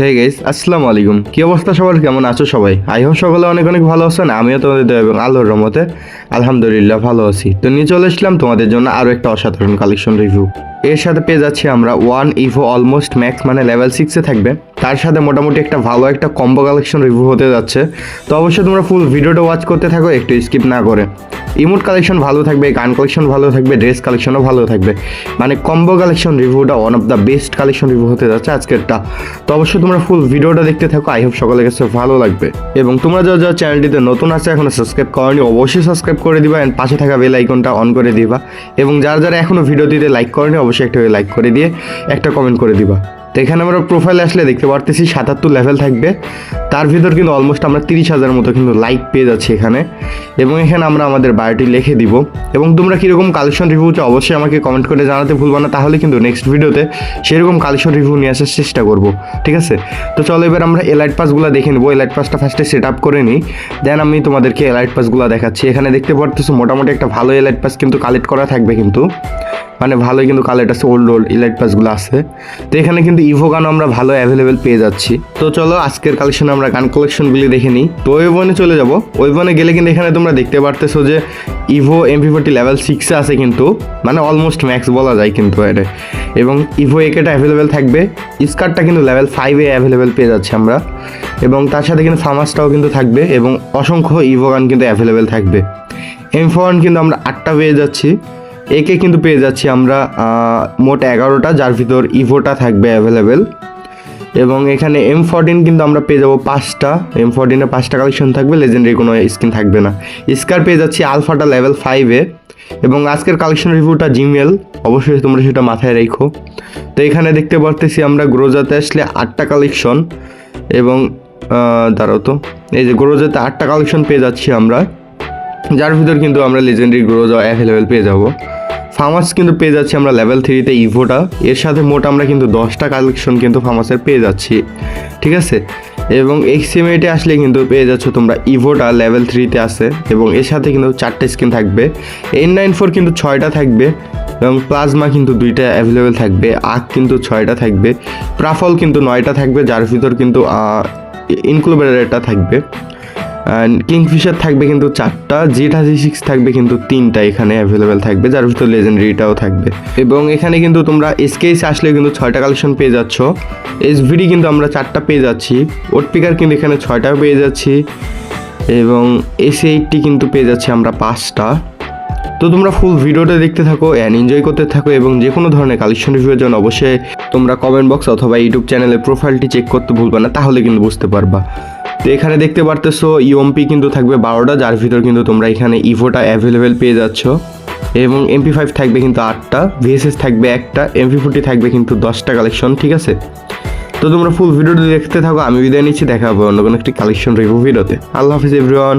Hey guys আসসালামু আলাইকুম। কি অবস্থা সবার? কেমন আছো সবাই? আই হোপ সকলে অনেক অনেক ভালো আছেন। আমিও তোমাদের এবং আল্লাহর রহমতে আলহামদুলিল্লাহ ভালো আছি। তো নিয়ে চলে আসলাম তোমাদের জন্য আরও একটা অসাধারণ কালেকশন রিভিউ এর সাথে পেয়ে যাচ্ছি আমরা ওয়ান ইভো অলমোস্ট ম্যাক্স মানে লেভেল সিক্সে থাকবে। তার সাথে মোটামুটি একটা ভালো একটা কম্বো কালেকশন রিভিউ হতে যাচ্ছে। তো অবশ্যই তোমরা ফুল ভিডিওটা ওয়াচ করতে থাকো, একটু স্কিপ না করে। ইমোট কালেকশন ভালো থাকবে, গান কালেকশন ভালো থাকবে ড্রেস কালেকশনও ভালো থাকবে। মানে কম্বো কালেকশন রিভিউটা one of the best collection review হতে যাচ্ছে আজকেরটা। তো অবশ্যই তোমরা ফুল ভিডিওটা দেখতে থাকো আই হোপ সকলের কাছে ভালো লাগবে। এবং তোমরা যারা যারা চ্যানেলটিতে নতুন আছে, এখনও সাবস্ক্রাইব করনি, অবশ্যই সাবস্ক্রাইব করে দিবা অ্যান্ড পাশে থাকা বেল আইকনটা অন করে দিবা। এবং যারা যারা এখনও ভিডিওটিতে লাইক করনি, অবশ্যই একটা লাইক করে দিয়ে একটা কমেন্ট করে দিবা। তো এখানে আমরা প্রোফাইলে আসলে দেখতে পারতেছি সাতাত্তর লেভেল থাকবে। তার ভিতর কিন্তু অলমোস্ট আমরা তিরিশ হাজার মতো কিন্তু লাইক পেয়ে যাচ্ছি এখানে। এবং এখানে আমরা আমাদের বায়োটি লিখে দিব। এবং তোমরা কীরকম কালেকশন রিভিউ চাও অবশ্যই আমাকে কমেন্ট করে জানাতে ভুলবা না। তাহলে কিন্তু নেক্সট ভিডিওতে সেরকম কালেকশন রিভিউ নিয়ে আসার চেষ্টা করব। ঠিক আছে? তো চলো এবার আমরা এলাইট পাসগুলো দেখে নেব। এলাইট পাসটা ফার্স্টে সেট আপ করে নিই। দেন আমি তোমাদেরকে এলাইট পাসগুলো দেখাচ্ছি। এখানে দেখতে পারতেছো মোটামুটি একটা ভালো এলাইট পাস কিন্তু কালেক্ট করা থাকবে কিন্তু। মানে ভালোই কিন্তু কালেক্ট আছে ওল্ড ওল্ড ইলাইট পাসগুলো আছে। তো এখানে কিন্তু ইভো গানও আমরা ভালো অ্যাভেলেবেল পেয়ে যাচ্ছি। তো চলো, আজকের কালেকশনে আমরা গান কালেকশনগুলি দেখে নিই। তো ওই বনে চলে যাব। ওই বনে গেলে কিন্তু এখানে তোমরা দেখতে পারতেছো যে ইভো এমপি ফোর্টি লেভেল সিক্সে আছে কিন্তু মানে অলমোস্ট ম্যাক্স বলা যায় কিন্তু এটা এবং ইভো একেটা অ্যাভেলেবেল থাকবে। স্কার্টটা কিন্তু লেভেল ফাইভে অ্যাভেলেবেল পেয়ে যাচ্ছি আমরা। এবং তার সাথে কিন্তু ফার্মাসটাও কিন্তু থাকবে এবং অসংখ্য ইভো গান কিন্তু অ্যাভেলেবেল থাকবে। এম ফোর কিন্তু আমরা আটটা পেয়ে যাচ্ছি। একে কিন্তু পেয়ে যাচ্ছি আমরা মোট এগারোটা, যার ভিতর ইভোটা থাকবে অ্যাভেলেবেল এবং এখানে এম ফোরটিন কিন্তু আমরা পেয়ে যাব পাঁচটা। এম ফোরটিনে পাঁচটা কালেকশন থাকবে লেজেন্ডারি কোনো স্কিন থাকবে না। স্কার পেয়ে যাচ্ছি আলফাটা লেভেল ফাইভে এবং আজকের কালেকশন রিভিউটা জিমেল অবশ্যই তোমরা সেটা মাথায় রেখো। তো এখানে দেখতে পারতেছি আমরা গ্রোজাতে আসলে আটটা কালেকশন এবং দাঁড়াও তো, এই যে গ্রোজাতে আটটা কালেকশন পেয়ে যাচ্ছি আমরা। যার ভিতর কিন্তু আমরা লেজেন্ডারি গ্রোজ অ্যাভেলেবেল পেয়ে যাব। ফার্মাস কিন্তু পেয়ে যাচ্ছি আমরা লেভেল থ্রিতে ইভোটা এর সাথে মোট আমরা কিন্তু দশটা কালেকশন কিন্তু ফার্মাসের পেয়ে যাচ্ছি। ঠিক আছে? এবং এক্সিমেটে আসলে কিন্তু পেয়ে যাচ্ছ তোমরা ইভোটা লেভেল থ্রিতে আছে। এবং এর সাথে কিন্তু চারটে স্কিন থাকবে। এন নাইন ফোর কিন্তু ছয়টা থাকবে। এবং প্লাজমা কিন্তু দুইটা অ্যাভেলেবেল থাকবে। আখ কিন্তু ছয়টা থাকবে। প্রাফল কিন্তু নয়টা থাকবে। যার ভিতর কিন্তু ইনক্লুবেটারটা থাকবে। কিংফিশার থাকবে কিন্তু চারটা জেড হাজি সিক্স থাকবে কিন্তু তিনটা এখানে অ্যাভেলেবেল থাকবে, যার ভিতরে লেজেন্ডারিটাও থাকবে। এবং এখানে কিন্তু তোমরা এসকেএস আসলে কিন্তু ছয়টা কালেকশন পেয়ে যাচ্ছ। এসভিডি কিন্তু আমরা চারটা পেয়ে যাচ্ছি ওটপিকার কিন্তু এখানে ছয়টা পেয়ে যাচ্ছি, এবং এসি এইটটি কিন্তু পেয়ে যাচ্ছি আমরা পাঁচটা। তো তোমরা ফুল ভিডিওটা দেখতে থাকো অ্যান্ড এনজয় করতে থাকো, এবং যে কোনো ধরনের কালেকশন রিভিউর জন্য অবশ্যই তোমরা কমেন্ট বক্স অথবা ইউটিউব চ্যানেলের প্রোফাইলটি চেক করতে ভুলবে না, তাহলে কিন্তু বুঝতে পারবা। তো এখানে দেখতে পারতেছো ইউএমপি কিন্তু থাকবে বারোটা, যার ভিতর কিন্তু তোমরা এখানে ইভোটা অ্যাভেলেবেল পেয়ে যাচ্ছ। এবং এমপি ফাইভ থাকবে কিন্তু আটটা ভিএসএস থাকবে একটা এমপি ফোরটি থাকবে কিন্তু দশটা কালেকশন ঠিক আছে? তো তোমরা ফুল ভিডিওটি দেখতে থাকো, আমি বিদায় নিচ্ছি, দেখা হবে অন্য কোনো একটি কালেকশন রিভিউ ভিডিওতে আল্লাহ হাফিজ everyone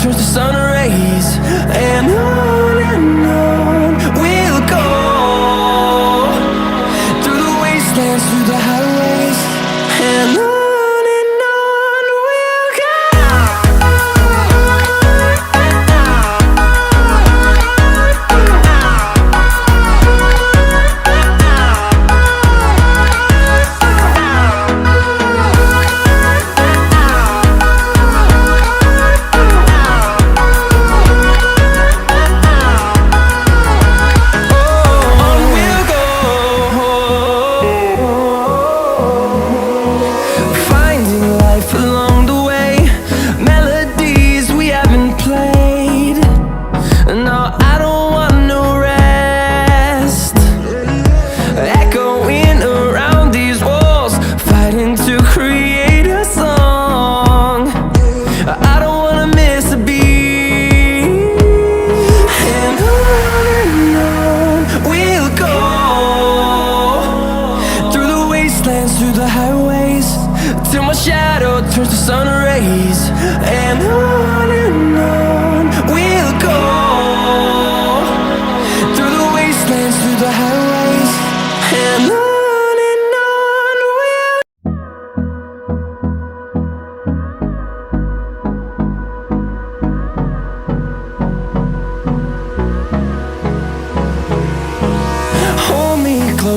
turns to sun rays.